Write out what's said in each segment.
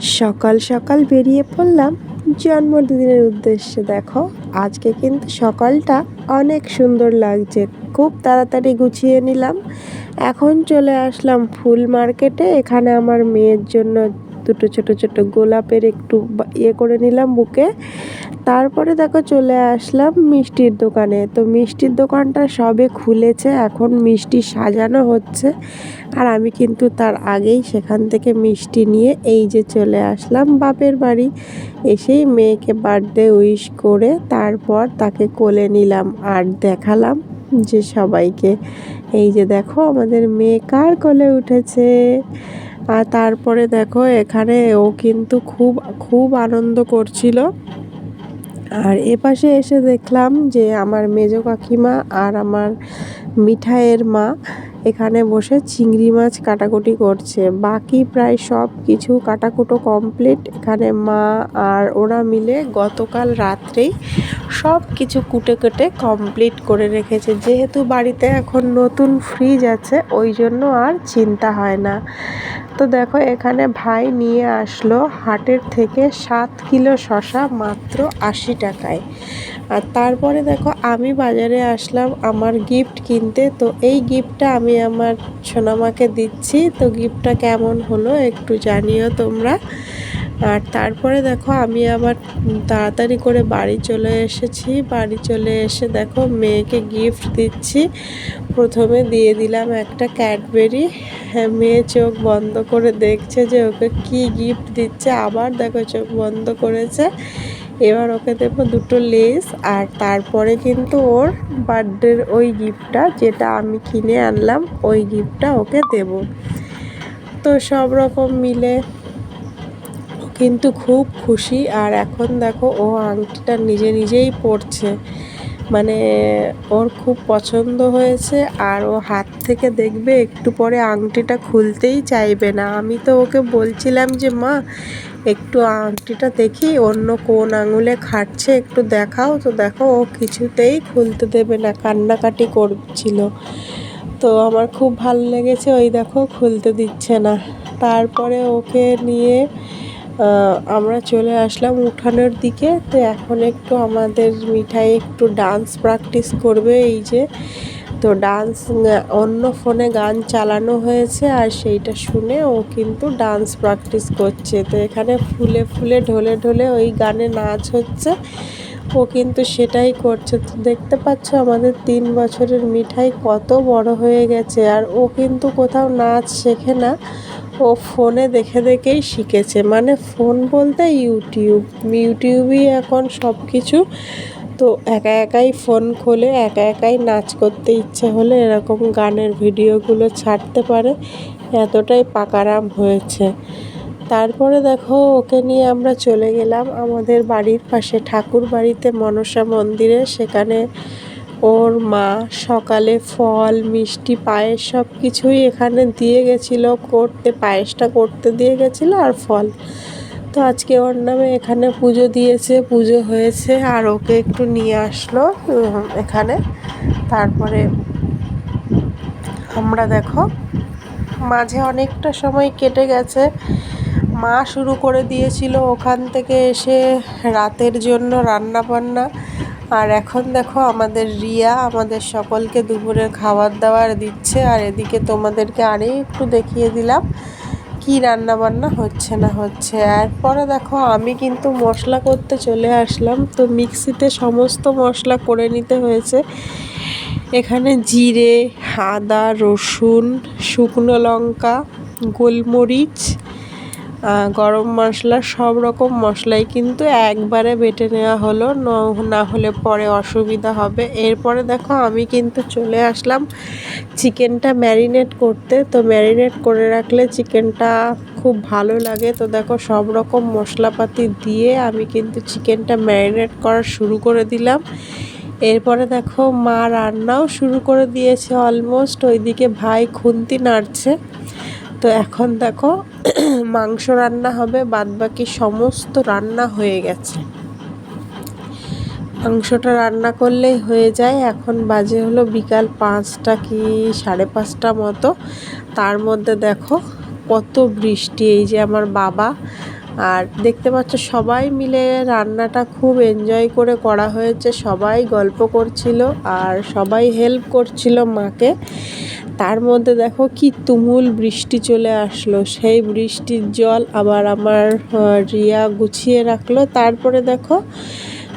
সকাল সকাল বেরিয়ে পড়লাম জন্মদিনের উদ্দেশ্যে। দেখো, আজকে কিন্তু সকালটা অনেক সুন্দর লাগছে। খুব তাড়াতাড়ি গুছিয়ে নিলাম। এখন চলে আসলাম ফুল মার্কেটে। এখানে আমার মেয়ের জন্য দুটো ছোট ছোট গোলাপের একটু ইয়ে করে নিলাম বুকে। তারপরে দেখো চলে আসলাম মিষ্টির দোকানে। তো মিষ্টির দোকানটা সবে খুলেছে, এখন মিষ্টি সাজানো হচ্ছে। আর আমি কিন্তু তার আগেই সেখান থেকে মিষ্টি নিয়ে এই যে চলে আসলাম বাপের বাড়ি। এসেই মেয়েকে বার্থডে উইশ করে তারপর তাকে কোলে নিলাম আর দেখালাম যে সবাইকে। এই যে দেখো আমাদের মেয়ে কার কোলে উঠেছে? আর তারপরে দেখো, এখানে ও কিন্তু খুব খুব আনন্দ করছিল। আর এপাশে এসে দেখলাম যে আমার মেজো কাকিমা আর আমার মিঠাইয়ের মা এখানে বসে চিংড়ি মাছ কাটাকুটি করছে। বাকি প্রায় সব কিছু কাটাকুটো কমপ্লিট। এখানে মা আর ওরা মিলে গতকাল রাত্রেই সব কিছু কুটে কেটে কমপ্লিট করে রেখেছে। যেহেতু বাড়িতে এখন নতুন ফ্রিজ আছে, ওই জন্য আর চিন্তা হয় না। তো দেখো, এখানে ভাই নিয়ে আসলো হাটের থেকে সাত কিলো শশা মাত্র আশি টাকায়। আর তারপরে দেখো, আমি বাজারে আসলাম আমার গিফট কিনতে। তো এই গিফটটা আমি আমার সোনামাকে দিচ্ছি। তো গিফটটা কেমন হলো একটু জানিও তোমরা। আর তারপরে দেখো আমি আবার তাড়াতাড়ি করে বাড়ি চলে এসেছি। বাড়ি চলে এসে দেখো মেয়েকে গিফট দিচ্ছি। প্রথমে দিয়ে দিলাম একটা ক্যাডবেরি হ্যাঁ মেয়ে চোখ বন্ধ করে দেখছে যে ওকে কি গিফট দিচ্ছে। আবার দেখো চোখ বন্ধ করেছে। এবার ওকে দেবো দুটো লেস আর তারপরে কিন্তু ওর বার্থডের ওই গিফটটা যেটা আমি কিনে আনলাম, ওই গিফটটা ওকে দেব। তো সব রকম মিলে কিন্তু খুব খুশি। আর এখন দেখো, ও আংটিটা নিজে নিজেই পরছে। মানে ওর খুব পছন্দ হয়েছে। আর ও হাত থেকে দেখবে, একটু পরে আংটিটা খুলতেই চাইবে না। আমি তো ওকে বলছিলাম যে, মা, একটু আংটিটা দেখি, অন্য কোন আঙুলে খাটছে, একটু দেখাও। তো দেখো, ও কিছুতেই খুলতে দেবে না, কান্নাকাটি করছিল। তো আমার খুব ভালো লেগেছে, ওই দেখো, খুলতে দিচ্ছে না। তারপরে ওকে নিয়ে আমরা চলে আসলাম উঠানের দিকে। তো এখন একটু আমাদের মিঠাই একটু ডান্স প্র্যাকটিস করবে এই যে। তো ডান্স অন্য ফোনে গান চালানো হয়েছে আর সেইটা শুনে ও কিন্তু ডান্স প্র্যাকটিস করছে। তো এখানে ফুলে ফুলে, ঢলে ঢলে ওই গানে নাচ হচ্ছে। ও কিন্তু সেটাই করছে। তো দেখতে পাচ্ছ আমাদের তিন বছরের মিঠাই কত বড় হয়ে গেছে। আর ও কিন্তু কোথাও নাচ শেখে না। ও ফোনে দেখে দেখেই শিখেছে। মানে ফোন বলতে ইউটিউব। ইউটিউবই এখন সব কিছু তো একা একাই ফোন খোলে, একা একাই নাচ করতে ইচ্ছে হলে এরকম গানের ভিডিওগুলো ছাড়তে পারে। এতটাই পাকারাম হয়েছে। তারপরে দেখো, ওকে নিয়ে আমরা চলে গেলাম আমাদের বাড়ির পাশে ঠাকুর বাড়িতে মনসা মন্দিরে। সেখানে ওর মা সকালে ফল, মিষ্টি, পায়েস সব কিছুই এখানে দিয়ে গেছিল, করতে, পায়েসটা করতে দিয়ে গেছিল আর ফল। তো আজকে ওর নামে এখানে পুজো দিয়েছে, পুজো হয়েছে আর ওকে একটু নিয়ে আসলো এখানে। তারপরে আমরা দেখো, মাঝে অনেকটা সময় কেটে গেছে। মা শুরু করে দিয়েছিল ওখান থেকে এসে রাতের জন্য রান্না বান্না আর এখন দেখো আমাদের রিয়া আমাদের সকলকে দুপুরের খাবার দাবার দিচ্ছে, আর এদিকে তোমাদেরকে আরে একটু দেখিয়ে দিলাম কি রান্না বান্না হচ্ছে না হচ্ছে। এরপরে দেখো আমি কিন্তু মশলা করতে চলে আসলাম, তো মিক্সিতে সমস্ত মশলা করে নিতে হয়েছে। এখানে জিরে, আদা, রসুন, শুকনো লঙ্কা, গোলমরিচ গরম মশলা, সব রকম মশলাই কিন্তু একবারে বেটে নেওয়া হলো। ন- হলে পরে অসুবিধা হবে। এরপরে দেখো আমি কিন্তু চলে আসলাম চিকেনটা ম্যারিনেট করতে। তো ম্যারিনেট করে রাখলে চিকেনটা খুব ভালো লাগে। তো দেখো সব রকম মশলাপাতি দিয়ে আমি কিন্তু চিকেনটা ম্যারিনেট করা শুরু করে দিলাম। এরপরে দেখো মা রান্নাও শুরু করে দিয়েছে অলমোস্ট। ওইদিকে ভাই খুন্তি নাড়ছে। তো এখন দেখো মাংস রান্না হবে বাদ বাকি সমস্ত রান্না হয়ে গেছে। মাংসটা রান্না করলেই হয়ে যায়। এখন বাজে হলো বিকাল পাঁচটা কি সাড়ে পাঁচটা মতো। তার মধ্যে দেখো কত বৃষ্টি, এই যে আমার বাবা। আর দেখতে পাচ্ছ সবাই মিলে রান্নাটা খুব এনজয় করে করা হয়েছে। সবাই গল্প করছিল আর সবাই হেল্প করছিল মাকে। তার মধ্যে দেখো কি তুমুল বৃষ্টি চলে আসলো। সেই বৃষ্টির জল আবার আমার রিয়া গুছিয়ে রাখল। তারপরে দেখো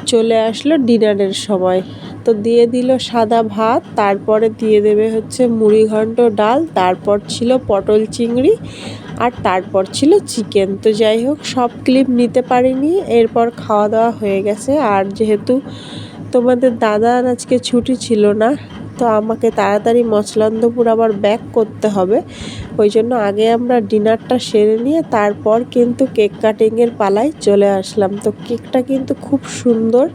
চলে আসলো ডিনারের সময়। তো দিয়ে দিল সাদা ভাত, তারপরে দিয়ে দেবে হচ্ছে মুড়ি ঘন্ট ডাল, তারপর ছিল পটল চিংড়ি আর তারপর ছিল চিকেন। তো যাই হোক, সব ক্লিপ নিতে পারিনি, এরপর খাওয়া দাওয়া হয়ে গেছে। আর যেহেতু তোমাদের দাদার আজকে ছুটি ছিল না তো আমাকে তাড়াতাড়ি মচলান্দপুর আবার ব্যাক করতে হবে। ওই জন্য আগে আমরা ডিনারটা সেরে নিয়ে তারপর কিন্তু কেক কাটিংয়ের পালায় চলে আসলাম। তো কেকটা কিন্তু খুব সুন্দর।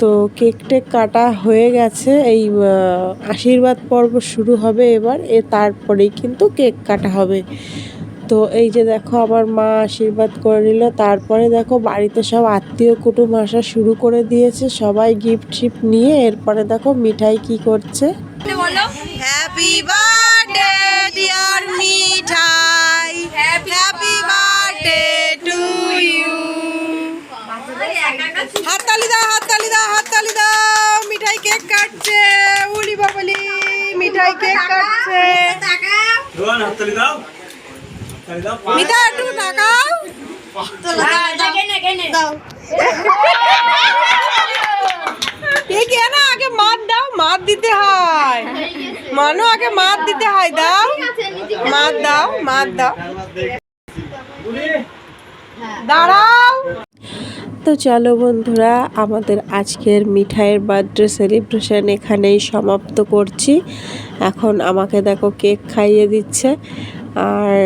তো কেক টেক কাটা হয়ে গেছে। এই আশীর্বাদ পর্ব শুরু হবে এবার। এ তারপরেই কিন্তু কেক কাটা হবে। তো এই যে দেখো আমার মা আশীর্বাদ করে নিল। তারপরে দেখো বাড়িতে সব আত্মীয় কুটুম আসা শুরু করে দিয়েছে। সবাই গিফট শিফট নিয়ে এরপরে দেখো মিঠাই কি করছে। Happy birthday dear Mithai. Happy birthday to you হাততালি দাও হাততালি দাও হাততালি দাও। মিঠাই কেক কাটছে। উলি বাবলি মিঠাই কেক কাটছে। হাততালি দাও। দাও একটু কে না, আগে মাত দাও মাত দিতে হয়। মানো, আগে মাত দিতে হয়, দাও। মাত দাও মাত দাও। দাঁড়াও। তো চলো বন্ধুরা, আমাদের আজকের মিঠাইয়ের বার্থডে সেলিব্রেশন এখানেই সমাপ্ত করছি। এখন আমাকে দেখো কেক খাইয়ে দিচ্ছে। আর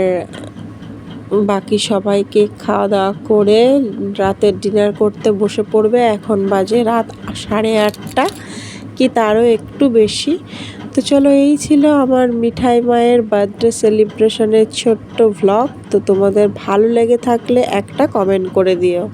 বাকি সবাইকে খাওয়া দাওয়া করে রাতের ডিনার করতে বসে পড়বে। এখন বাজে রাত সাড়ে আটটা। কি তারও একটু বেশি। তো চলো, এই ছিল আমার মিঠাই মায়ের বার্থডে সেলিব্রেশনের ছোট্ট ভ্লগ তো তোমাদের ভালো লেগে থাকলে একটা কমেন্ট করে দিও।